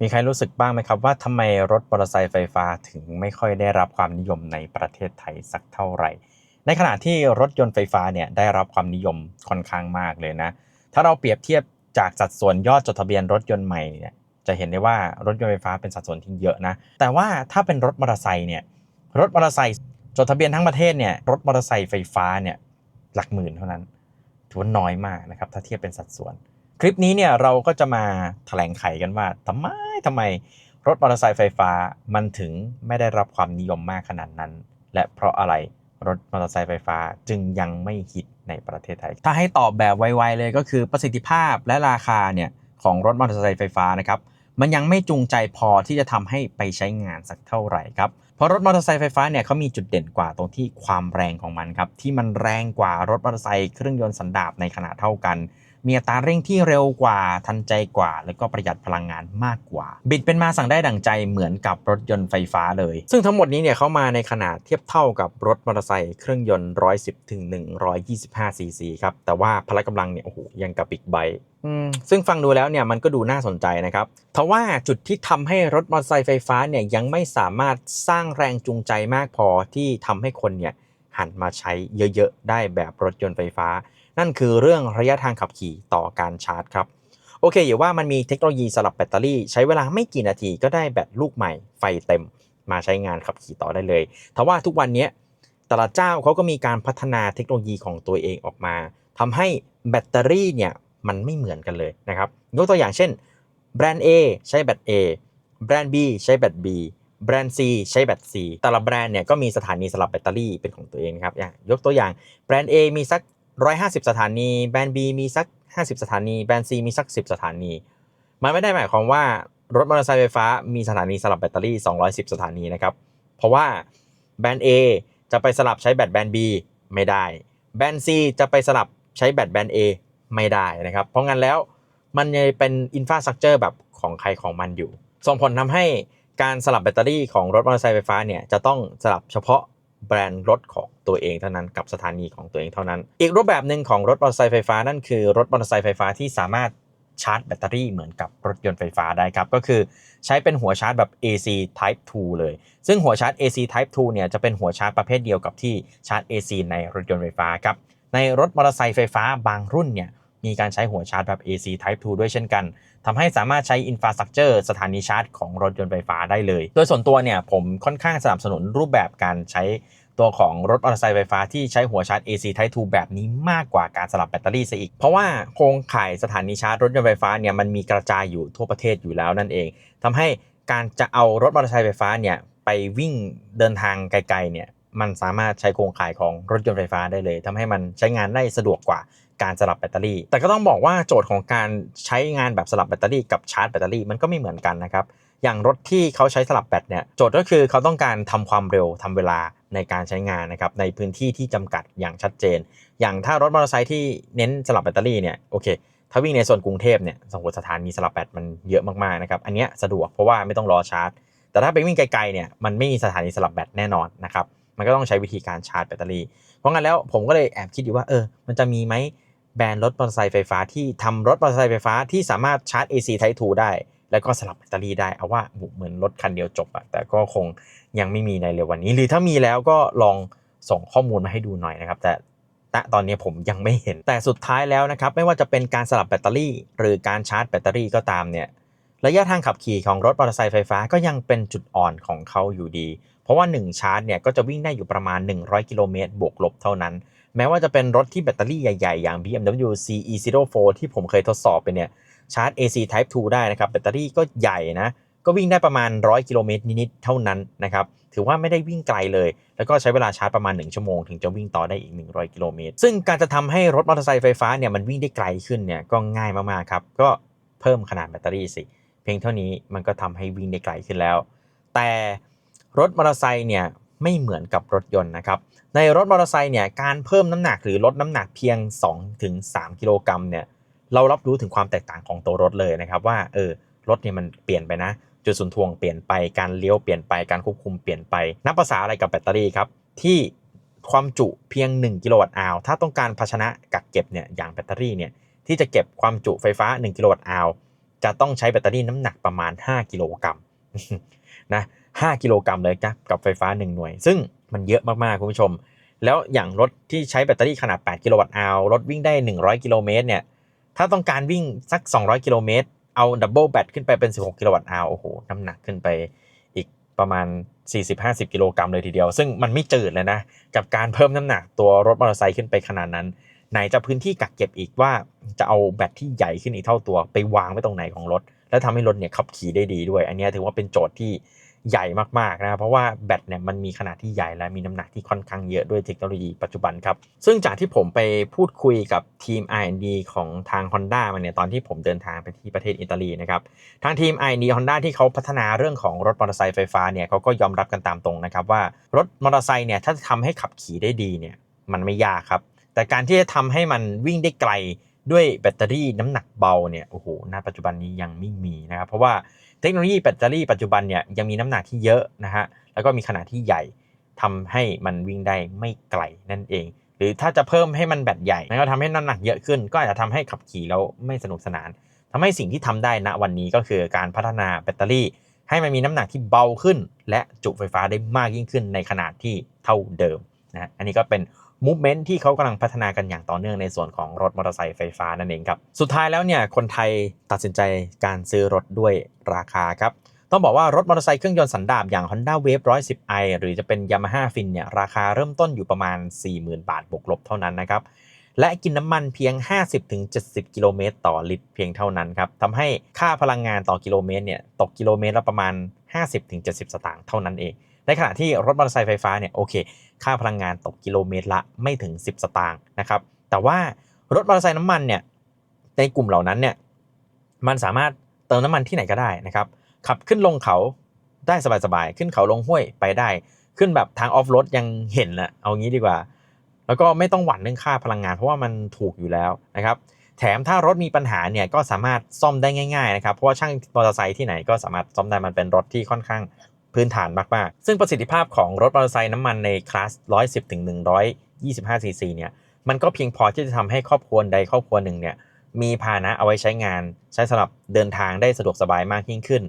มีใครรู้สึกบ้างไหมครับว่าทำไมรถมอเตอร์ไซค์ไฟฟ้าถึงไม่ค่อยได้รับความนิยมในประเทศไทยสักเท่าไหร่ ในขณะที่รถยนต์ไฟฟ้าเนี่ยได้รับความนิยมค่อนข้างมากเลยนะ ถ้าเราเปรียบเทียบจากสัดส่วนยอดจดทะเบียนรถยนต์ใหม่เนี่ยจะเห็นได้ว่ารถยนต์ไฟฟ้าเป็นสัดส่วนที่เยอะนะ แต่ว่าถ้าเป็นรถมอเตอร์ไซค์เนี่ยรถมอเตอร์ไซค์จดทะเบียนทั้งประเทศเนี่ยรถมอเตอร์ไซค์ไฟฟ้าเนี่ยหลักหมื่นเท่านั้นถือว่าน้อยมากนะครับถ้าเทียบเป็นสัดส่วน คลิปนี้เนี่ยเราก็จะมาแถลงไขกันว่าทำไม ทำไมรถมอเตอร์ไซค์ไฟฟ้ามันถึงไม่ได้รับความนิยมมากขนาดนั้น และเพราะอะไรรถมอเตอร์ไซค์ไฟฟ้าจึงยังไม่ฮิตในประเทศไทย ถ้าให้ตอบแบบไวๆเลยก็คือประสิทธิภาพและราคาเนี่ยของรถมอเตอร์ไซค์ไฟฟ้านะครับมันยังไม่จูงใจพอที่จะทำให้ไปใช้งานสักเท่าไหร่ครับ เพราะรถมอเตอร์ไซค์ไฟฟ้าเนี่ยเขามีจุดเด่นกว่าตรงที่ความแรงของมันครับที่มันแรงกว่ารถมอเตอร์ไซค์เครื่องยนต์สันดาปในขนาดเท่ากัน มีอัตราเร่งที่เร็วกว่าทันใจกว่า แล้วก็ประหยัดพลังงานมากกว่า บิดเป็นมาสั่งได้ดั่งใจเหมือนกับรถยนต์ไฟฟ้าเลย ซึ่งทั้งหมดนี้เนี่ยเขามาในขนาดเทียบเท่ากับรถมอเตอร์ไซค์เครื่องยนต์ 110ถึง125ซีซีครับแต่ว่าพละกำลังเนี่ยโอ้โหยังกับบิ๊กไบค์อืมซึ่งฟังดูแล้วเนี่ยมันก็ดูน่าสนใจนะครับทว่าจุดที่ทำให้รถมอเตอร์ไซค์ไฟฟ้าเนี่ยยังไม่สามารถสร้างแรงจูงใจมากพอที่ทำให้คนเนี่ย หันมาใช้เยอะๆ ได้แบบรถยนต์ไฟฟ้า นั่นคือเรื่องระยะทางขับขี่ต่อการชาร์จครับ โอเคอย่าว่ามันมีเทคโนโลยีสลับแบตเตอรี่ ใช้เวลาไม่กี่นาทีก็ได้แบตลูกใหม่ไฟเต็ม มาใช้งานขับขี่ต่อได้เลยทว่าทุกวันนี้แต่ละเจ้าเขาก็มีการพัฒนาเทคโนโลยีของตัวเองออกมาทำให้แบตเตอรี่เนี่ยมันไม่เหมือนกันเลยนะครับยกตัวอย่างเช่นแบรนด์ A ใช้แบต A แบรนด์ B ใช้แบต B แบรนด์ C ใช้แบต C แต่ละแบรนด์เนี่ยก็มีสถานีสลับแบตเตอรี่เป็นของตัวเองครับอย่างยกตัวอย่างแบรนด์ A มีสัก 150 สถานี แบรนด์ B มีสัก 50 สถานี แบรนด์ C มีสัก 10 สถานี มันไม่ได้หมายความว่ารถมอเตอร์ไซค์ไฟฟ้ามีสถานีสลับแบตเตอรี่ 210 สถานีนะครับ เพราะว่าแบรนด์ A จะไปสลับใช้แบตแบรนด์ B ไม่ได้ แบรนด์ C จะไปสลับใช้แบตแบรนด์ A ไม่ได้นะครับ เพราะงั้นแล้วมันยังเป็นอินฟาสตรักเจอร์แบบของใครของมันอยู่ ส่งผลทำให้ การสลับแบตเตอรี่ของรถมอเตอร์ไซค์ไฟฟ้าเนี่ยจะต้องสลับเฉพาะแบรนด์รถของตัวเองเท่านั้นกับสถานีของตัวเองเท่านั้น อีกรูปแบบหนึ่งของรถมอเตอร์ไซค์ไฟฟ้านั่นคือรถมอเตอร์ไซค์ไฟฟ้าที่สามารถชาร์จแบตเตอรี่เหมือนกับรถยนต์ไฟฟ้าได้ครับก็คือใช้เป็นหัวชาร์จแบบ AC Type 2 เลย ซึ่งหัวชาร์จ AC Type 2 เนี่ยจะเป็นหัวชาร์จประเภทเดียวกับที่ชาร์จ AC ในรถยนต์ไฟฟ้าครับในรถมอเตอร์ไซค์ไฟฟ้าบางรุ่นเนี่ย มีการใช้หัวชาร์จแบบ AC Type 2 ด้วยเช่นกัน ทำให้สามารถใช้อินฟราสตรักเจอร์สถานีชาร์จของรถยนต์ไฟฟ้าได้เลย โดยส่วนตัวเนี่ยผมค่อนข้างสนับสนุนรูปแบบการใช้ตัวของรถมอเตอร์ไซค์ไฟฟ้าที่ใช้หัวชาร์จ AC Type 2 แบบนี้มากกว่าการสลับแบตเตอรี่ซะอีก เพราะว่าโครงข่ายสถานีชาร์จรถยนต์ไฟฟ้าเนี่ยมันมีกระจายอยู่ทั่วประเทศอยู่แล้วนั่นเองทำให้การจะเอารถมอเตอร์ไซค์ไฟฟ้าเนี่ยไปวิ่งเดินทางไกลๆเนี่ย มันสามารถใช้โครงข่ายของรถยนต์ไฟฟ้าได้เลยทำให้มันใช้งานได้สะดวกกว่าการสลับแบตเตอรี่ แต่ก็ต้องบอกว่าโจทย์ของการใช้งานแบบสลับแบตเตอรี่กับชาร์จแบตเตอรี่มันก็ไม่เหมือนกันนะครับอย่างรถที่เขาใช้สลับแบตเนี่ยโจทย์ก็คือเขาต้องการทำความเร็วทำเวลาในการใช้งานนะครับในพื้นที่ที่จำกัดอย่างชัดเจน อย่างถ้ารถมอเตอร์ไซค์ที่เน้นสลับแบตเตอรี่เนี่ยโอเคถ้าวิ่งในส่วนกรุงเทพเนี่ยสมมติสถานีสลับแบตมันเยอะมากๆนะครับอันนี้สะดวกเพราะว่าไม่ต้องรอชาร์จ แต่ถ้าไปวิ่งไกลๆเนี่ยมันไม่มีสถานีสลับแบตแน่นอนนะครับ มันก็ต้องใช้วิธีการชาร์จแบตเตอรี่ เพราะงั้นแล้วผมก็เลยแอบคิดอยู่ว่าเออ มันจะมีไหมแบรนด์รถมอเตอร์ไซค์ไฟฟ้าที่ทำรถมอเตอร์ไซค์ไฟฟ้าที่สามารถชาร์จ AC Type 2ได้ แล้วก็สลับแบตเตอรี่ได้เอาว่าเหมือนรถคันเดียวจบอะแต่ก็คงยังไม่มีในเร็ววันนี้ หรือถ้ามีแล้วก็ลองส่งข้อมูลมาให้ดูหน่อยนะครับ แต่ณตอนนี้ผมยังไม่เห็นแต่สุดท้ายแล้วนะครับ ไม่ว่าจะเป็นการสลับแบตเตอรี่ หรือการชาร์จแบตเตอรี่ก็ตามเนี่ยระยะทางขับขี่ของรถมอเตอร์ไซค์ไฟฟ้าก็ยังเป็นจุดอ่อนของเขาอยู่ดี เพราะว่า 1 ชาร์จเนี่ยก็จะวิ่งได้อยู่ประมาณ 100 กิโลเมตรบวกลบเท่านั้น แม้ว่าจะเป็นรถที่แบตเตอรี่ใหญ่ ๆ อย่าง BMW CE04 ที่ผมเคยทดสอบไปเนี่ยชาร์จ AC Type 2 ได้นะครับ แบตเตอรี่ก็ใหญ่นะ ก็วิ่งได้ประมาณ 100 กิโลเมตรนิดๆเท่านั้นนะครับ ถือว่าไม่ได้วิ่งไกลเลย แล้วก็ใช้เวลาชาร์จประมาณ 1 ชั่วโมง ถึงจะวิ่งต่อได้อีก 100 กิโลเมตร ซึ่งการจะทำให้รถมอเตอร์ไซค์ไฟฟ้าเนี่ยมันวิ่งได้ไกลขึ้นเนี่ยก็ง่ายมากๆครับ ก็เพิ่มขนาดแบตเตอรี่สิ เพียงเท่านี้มันก็ทำให้วิ่งได้ไกลขึ้นแล้ว แต่ รถมอเตอร์ไซค์เนี่ยไม่เหมือนกับรถยนต์นะครับ ในรถมอเตอร์ไซค์เนี่ยการเพิ่มน้ำหนักหรือลดน้ำหนักเพียง 2-3 กิโลกรัมเนี่ยเรารับรู้ถึงความแตกต่างของตัวรถเลยนะครับว่าเออรถเนี่ยมันเปลี่ยนไปนะ จุดศูนย์ถ่วงเปลี่ยนไปการเลี้ยวเปลี่ยนไปการควบคุมเปลี่ยนไป นับภาษาอะไรกับแบตเตอรี่ครับที่ความจุเพียง 1 กิโลวัตต์อาวถ้าต้องการภาชนะกักเก็บเนี่ยอย่างแบตเตอรี่เนี่ยที่จะเก็บความจุไฟฟ้า 1 กิโลวัตต์อาวจะต้องใช้แบตเตอรี่น้ำหนักประมาณ 5 กิโลกรัมนะ 5 กิโลกรัมเลยครับกับไฟฟ้า 1 หน่วย ซึ่งมันเยอะมากๆคุณผู้ชม แล้วอย่างรถที่ใช้แบตเตอรี่ขนาด 8 กิโลวัตต์อาวรถวิ่งได้ 100 กิโลเมตรเนี่ยถ้าต้องการวิ่งสัก 200 กิโลเมตรเอาดับเบิลแบตขึ้นไปเป็น 16 กิโลวัตต์อาวโอ้โหน้ำหนักขึ้นไปอีกประมาณ 40-50 กิโลกรัมเลยทีเดียว ซึ่งมันไม่จืดเลยนะกับการเพิ่มน้ำหนักตัวรถมอเตอร์ไซค์ขึ้นไปขนาดนั้นไหนจะพื้นที่กักเก็บอีกว่าจะเอาแบตที่ใหญ่ขึ้นอีกเท่าตัว ไปวางไว้ตรงไหนของรถ แล้วทำให้รถเนี่ยขับขี่ได้ดีด้วย อันนี้ถือว่าเป็นโจทย์ที่ ใหญ่มากๆนะเพราะว่าแบตเนี่ยมันมีขนาดที่ใหญ่และมีน้ำหนักที่ค่อนข้างเยอะด้วยเทคโนโลยีปัจจุบันครับ ซึ่งจากที่ผมไปพูดคุยกับทีม R&D ของทาง Honda มาเนี่ยตอนที่ผมเดินทางไปที่ประเทศอิตาลีนะครับทางทีม R&D Honda ที่เขาพัฒนาเรื่องของรถมอเตอร์ไซค์ไฟฟ้าเนี่ยเขาก็ยอมรับกันตามตรงนะครับว่ารถมอเตอร์ไซค์เนี่ยถ้าทำให้ขับขี่ได้ดีเนี่ยมันไม่ยากครับ แต่การที่จะทำให้มันวิ่งได้ไกลด้วยแบตเตอรี่น้ำหนักเบาเนี่ยโอ้โหณปัจจุบันนี้ยังไม่มีนะครับเพราะว่า เทคโนโลยีแบตเตอรี่ปัจจุบันเนี่ยยังมีน้ำหนักที่เยอะนะฮะแล้วก็มีขนาดที่ใหญ่ทำให้มันวิ่งได้ไม่ไกลนั่นเอง หรือถ้าจะเพิ่มให้มันแบตใหญ่แล้วก็ทำให้น้ำหนักเยอะขึ้น ก็อาจจะทำให้ขับขี่แล้วไม่สนุกสนานทำให้สิ่งที่ทำได้ณวันนี้ก็คือการพัฒนาแบตเตอรี่ ให้มันมีน้ำหนักที่เบาขึ้น และจุไฟฟ้าได้มากยิ่งขึ้นในขนาดที่เท่าเดิมนะอันนี้ก็เป็น มูฟเมนต์ที่เขากำลังพัฒนากันอย่างต่อเนื่องในส่วนของรถมอเตอร์ไซค์ไฟฟ้านั่นเองครับ สุดท้ายแล้วเนี่ยคนไทยตัดสินใจการซื้อรถด้วยราคาครับ ต้องบอกว่ารถมอเตอร์ไซค์เครื่องยนต์สันดาปอย่าง Honda Wave 110i หรือจะเป็น Yamaha Fin เนี่ยราคาเริ่มต้นอยู่ประมาณ 40,000 บาทบวกลบเท่านั้นนะครับ และกินน้ำมันเพียง 50-70 กิโลเมตรต่อลิตรเพียงเท่านั้นครับทำให้ค่าพลังงานต่อกิโลเมตรเนี่ยตกกิโลเมตรละประมาณ 50-70 สตางค์เท่านั้นเอง ในขณะที่รถมอเตอร์ไซค์ไฟฟ้าเนี่ยโอเค ค่าพลังงานตกกิโลเมตรละไม่ถึง 10 สตางค์นะครับ แต่ว่ารถมอเตอร์ไซค์น้ำมันเนี่ยในกลุ่มเหล่านั้นเนี่ยมันสามารถเติมน้ำมันที่ไหนก็ได้นะครับขับขึ้นลงเขาได้สบายๆ ขึ้นเขาลงห้วยไปได้ ขึ้นแบบทางออฟโรดยังเห็นละเอางี้ดีกว่า แล้วก็ไม่ต้องหวั่นเรื่องค่าพลังงานเพราะว่ามันถูกอยู่แล้วนะครับแถมถ้ารถมีปัญหาเนี่ยก็สามารถซ่อมได้ง่ายๆนะครับเพราะว่าช่างมอเตอร์ไซค์ที่ไหนก็สามารถซ่อมได้มันเป็นรถที่ค่อนข้าง พื้นฐานมากๆ ซึ่งประสิทธิภาพของรถมอเตอร์ไซค์น้ำมันในคลาส 110ถึง125ซีซีเนี่ย มันก็เพียงพอที่จะทำให้ครอบครัวใดครอบครัวหนึ่งเนี่ย มีพาหนะเอาไว้ใช้งาน ใช้สำหรับเดินทางได้สะดวกสบายมากยิ่งขึ้น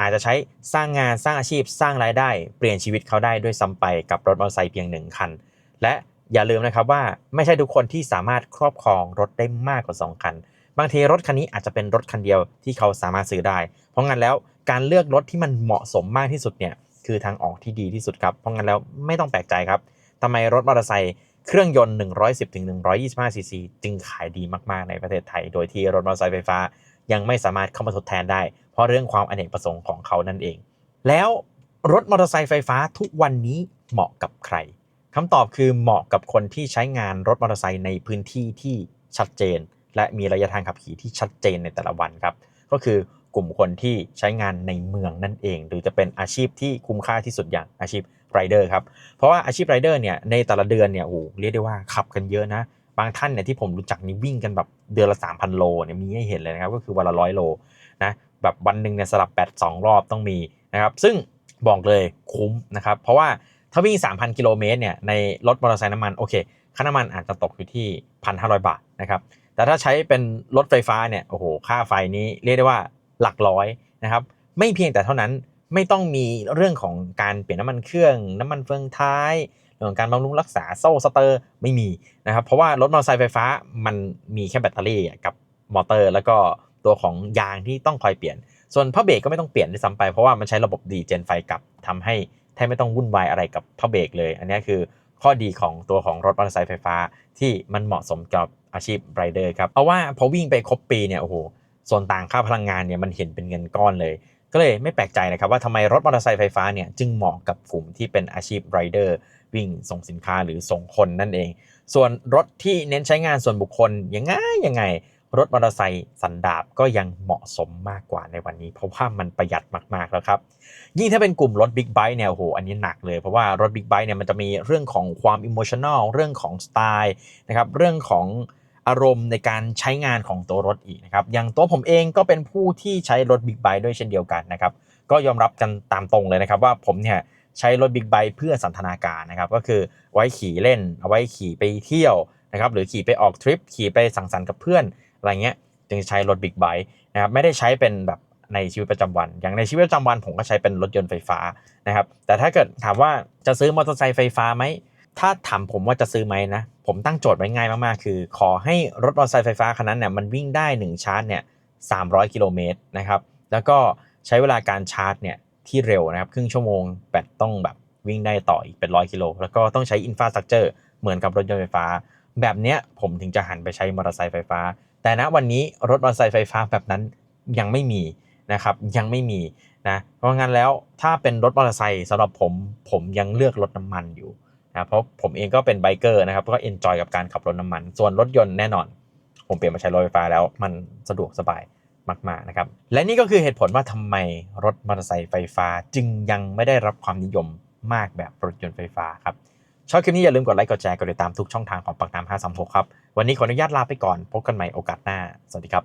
อาจจะใช้สร้างงานสร้างอาชีพสร้างรายได้ เปลี่ยนชีวิตเขาได้ด้วยซ้ำไปกับรถมอเตอร์ไซค์เพียงหนึ่งคัน และอย่าลืมนะครับว่าไม่ใช่ทุกคนที่สามารถครอบครองรถได้มากกว่า 2 คัน บางทีรถคันนี้อาจจะเป็นรถคันเดียวที่เขาสามารถซื้อได้ เพราะงั้นแล้ว การเลือกรถที่มันเหมาะสมมากที่สุดเนี่ยคือทางออกที่ดีที่สุดครับ เพราะงั้นแล้วไม่ต้องแปลกใจครับทำไมรถมอเตอร์ไซค์เครื่องยนต์ 110ถึง125ซีซีจึงขายดีมากๆในประเทศไทย โดยที่รถมอเตอร์ไซค์ไฟฟ้ายังไม่สามารถเข้ามาทดแทนได้ เพราะเรื่องความอเนกประสงค์ของเขานั่นเอง แล้วรถมอเตอร์ไซค์ไฟฟ้าทุกวันนี้เหมาะกับใครคำตอบคือเหมาะกับคนที่ใช้งานรถมอเตอร์ไซค์ในพื้นที่ที่ชัดเจน และมีระยะทางขับขี่ที่ชัดเจนในแต่ละวันครับ ก็คือ กลุ่มคนที่ใช้งานในเมืองนั่นเอง หรือจะเป็นอาชีพที่คุ้มค่าที่สุดอย่างอาชีพไรเดอร์ครับเพราะว่าอาชีพไรเดอร์เนี่ยในแต่ละเดือนเนี่ยโอ้เรียกได้ว่าขับกันเยอะนะบางท่านเนี่ยที่ผมรู้จักนี่วิ่งกันแบบเดือนละ 3,000 โลเนี่ยมีให้เห็นเลยนะครับก็คือวันละร้อยโลนะแบบวันหนึ่งเนี่ยสลับแบตสองรอบต้องมีนะครับซึ่งบอกเลยคุ้มนะครับเพราะว่าถ้าวิ่ง 3,000 กิโลเมตรเนี่ยในรถมอเตอร์ไซค์น้ำมันโอเคค่าน้ำมันอาจจะตกอยู่ที่ 1,500 บาทนะครับแต่ถ้าใช้เป็นรถไฟฟ้าเนี่ยโอ้โหค่าไฟนี้เรียกได้ว่า หลักร้อยนะครับไม่เพียงแต่เท่านั้นไม่ต้องมีเรื่องของการเปลี่ยนน้ำมันเครื่อง น้ำมันเฟืองท้ายเรื่องการบำรุงรักษาโซ่สเตอร์ไม่มีนะครับเพราะว่ารถมอเตอร์ไซค์ไฟฟ้ามันมีแค่แบตเตอรี่กับมอเตอร์ แล้วก็ตัวของยางที่ต้องคอยเปลี่ยน ส่วนผ้าเบรกก็ไม่ต้องเปลี่ยนด้วยซ้ำไปเพราะว่ามันใช้ระบบดีเจนไฟกลับทำให้แทบไม่ต้องวุ่นวายอะไรกับผ้าเบรกเลย อันนี้คือข้อดีของตัวของรถมอเตอร์ไซค์ไฟฟ้าที่มันเหมาะสมกับอาชีพไรเดอร์ครับเอาว่าพอวิ่งไปครบปีเนี่ยโอ้โห ส่วนต่างค่าพลังงานเนี่ยมันเห็นเป็นเงินก้อนเลย ก็เลยไม่แปลกใจนะครับว่าทำไมรถมอเตอร์ไซค์ไฟฟ้าเนี่ยจึงเหมาะกับกลุ่มที่เป็นอาชีพไรเดอร์วิ่งส่งสินค้าหรือส่งคนนั่นเอง ส่วนรถที่เน้นใช้งานส่วนบุคคลยังไงยังไง รถมอเตอร์ไซค์สันดาปก็ยังเหมาะสมมากกว่าในวันนี้ เพราะว่ามันประหยัดมากๆแล้วครับ ยิ่งถ้าเป็นกลุ่มรถบิ๊กไบค์เนี่ยโอ้โหอันนี้หนักเลย เพราะว่ารถบิ๊กไบค์เนี่ยมันจะมีเรื่องของความอิโมชัน a ลเรื่องของสไตล์นะครับเรื่องของ อารมณ์ในการใช้งานของตัวรถอีกนะครับอย่างตัวผมเองก็เป็นผู้ที่ใช้รถบิ๊กไบค์ด้วยเช่นเดียวกันนะครับก็ยอมรับกันตามตรงเลยนะครับว่าผมเนี่ยใช้รถบิ๊กไบค์เพื่อสันทนาการนะครับก็คือไว้ขี่เล่น เอาไว้ขี่ไปเที่ยวนะครับหรือขี่ไปออกทริปขี่ไปสังสรรค์กับเพื่อนอะไรเงี้ยจึงใช้รถบิ๊กไบค์นะครับไม่ได้ใช้เป็นแบบในชีวิตประจำวัน อย่างในชีวิตประจำวันผมก็ใช้เป็นรถยนต์ไฟฟ้านะครับแต่ถ้าเกิดถามว่าจะซื้อมอเตอร์ไซค์ไฟฟ้าไหม ถ้าถามผมว่าจะซื้อไหมนะ ผมตั้งโจทย์ไว้ง่ายมากๆ คือ ขอให้รถมอเตอร์ไซค์ไฟฟ้าคันนั้นเนี่ยมันวิ่งได้ 1 ชาร์จเนี่ย300 กิโลเมตรนะครับ แล้วก็ใช้เวลาการชาร์จเนี่ยที่เร็วนะครับ ครึ่งชั่วโมงแบตต้องแบบวิ่งได้ต่ออีกเป็นร้อยกิโล แล้วก็ต้องใช้อินฟาสตรักเจอร์เหมือนกับรถยนต์ไฟฟ้า แบบเนี้ยผมถึงจะหันไปใช้มอเตอร์ไซค์ไฟฟ้า แต่ณวันนี้รถมอเตอร์ไซค์ไฟฟ้าแบบนั้นยังไม่มีนะครับยังไม่มีนะเพราะงั้นแล้วถ้าเป็นรถมอเตอร์ไซค์สำหรับผมผมยังเลือกรถน้ำมันอยู่ นะเพราะผมเองก็เป็นไบเกอร์นะครับก็เอนจอยกับการขับรถน้ำมัน ส่วนรถยนต์แน่นอน ผมเปลี่ยนมาใช้รถไฟฟ้าแล้วมันสะดวกสบายมากๆนะครับ และนี่ก็คือเหตุผลว่าทำไมรถมอเตอร์ไซค์ไฟฟ้าจึงยังไม่ได้รับความนิยมมากแบบรถยนต์ไฟฟ้าครับชอบคลิปนี้อย่าลืมกดไลค์กดแชร์กดติดตามทุกช่องทางของปากน้ำ536 ครับ วันนี้ขออนุญาตลาไปก่อน พบกันใหม่โอกาสหน้า สวัสดีครับ